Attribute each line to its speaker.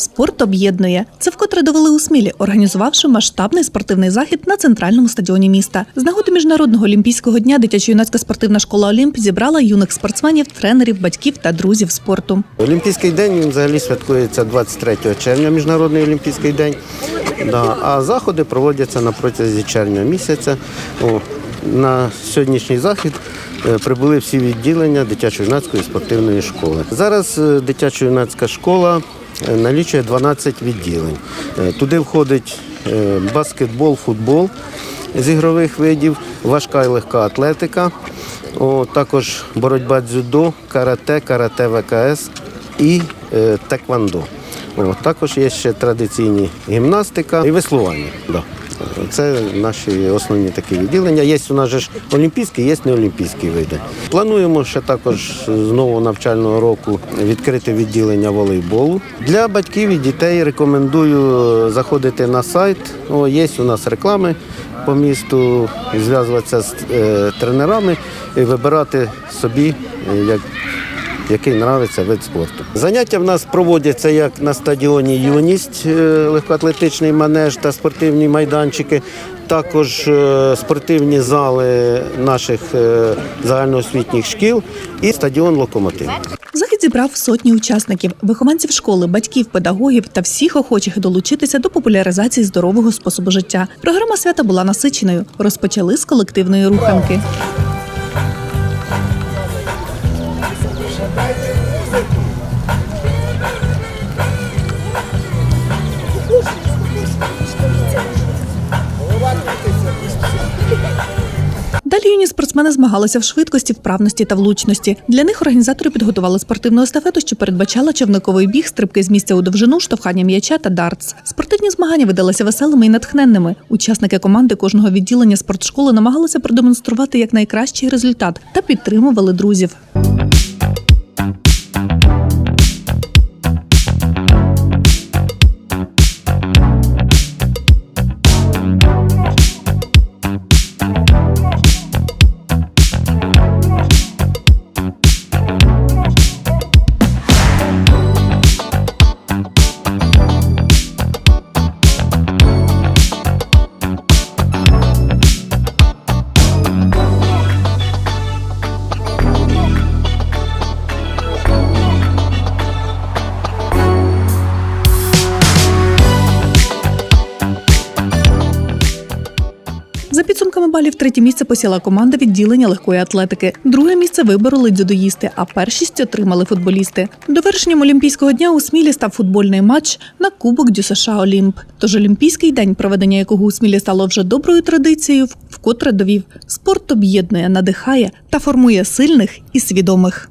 Speaker 1: Спорт об'єднує. Це вкотре довели у Смілі, організувавши масштабний спортивний захід на центральному стадіоні міста. З нагоди міжнародного олімпійського дня дитячо-юнацька спортивна школа Олімп зібрала юних спортсменів, тренерів, батьків та друзів спорту.
Speaker 2: Олімпійський день взагалі святкується 23 червня, Міжнародний олімпійський день. А заходи проводяться на протязі червня місяця. На сьогоднішній захід е, прибули всі відділення дитячо-юнацької спортивної школи. Зараз е, дитячо-юнацька школа налічує 12 відділень. Е, Туди входить е, баскетбол, футбол з ігрових видів, важка і легка атлетика, також боротьба дзюдо, карате, карате ВКС і е, теквандо. Також є ще традиційні гімнастика і веслування. Да. Це наші основні такі відділення. Є у нас же ж олімпійські, є неолімпійські види. Плануємо ще також з нового навчального року відкрити відділення волейболу. Для батьків і дітей рекомендую заходити на сайт. О, є у нас реклами по місту, зв'язуватися з е, тренерами і вибирати собі е, як який нравиться вид спорту. Заняття в нас проводяться як на стадіоні Юність, е, легкоатлетичний манеж та спортивні майданчики. Також е, спортивні зали наших е, загальноосвітніх шкіл і стадіон Локомотив.
Speaker 1: Захід зібрав сотні учасників, вихованців школи, батьків, педагогів та всіх охочих долучитися до популяризації здорового способу життя. Програма свята була насиченою. Розпочали з колективної руханки. Далі юні спортсмени змагалися в швидкості, вправності та влучності. Для них організатори підготували спортивну естафету, що передбачала човниковий біг, стрибки з місця у довжину, штовхання м'яча та дартс. Спортивні змагання видалися веселими і натхненними. Учасники команди кожного відділення спортшколи намагалися продемонструвати якнайкращий результат та підтримували друзів. Thank you. Підсумками балів, третє місце посіла команда відділення легкої атлетики. Друге місце вибороли дзюдоїсти, а першість отримали футболісти. Довершенням Олімпійського дня у Смілі став футбольний матч на Кубок Дю США Олімп. Тож Олімпійський день, проведення якого у Смілі стало вже доброю традицією, вкотре довів спорт об'єднує, надихає та формує сильних і свідомих.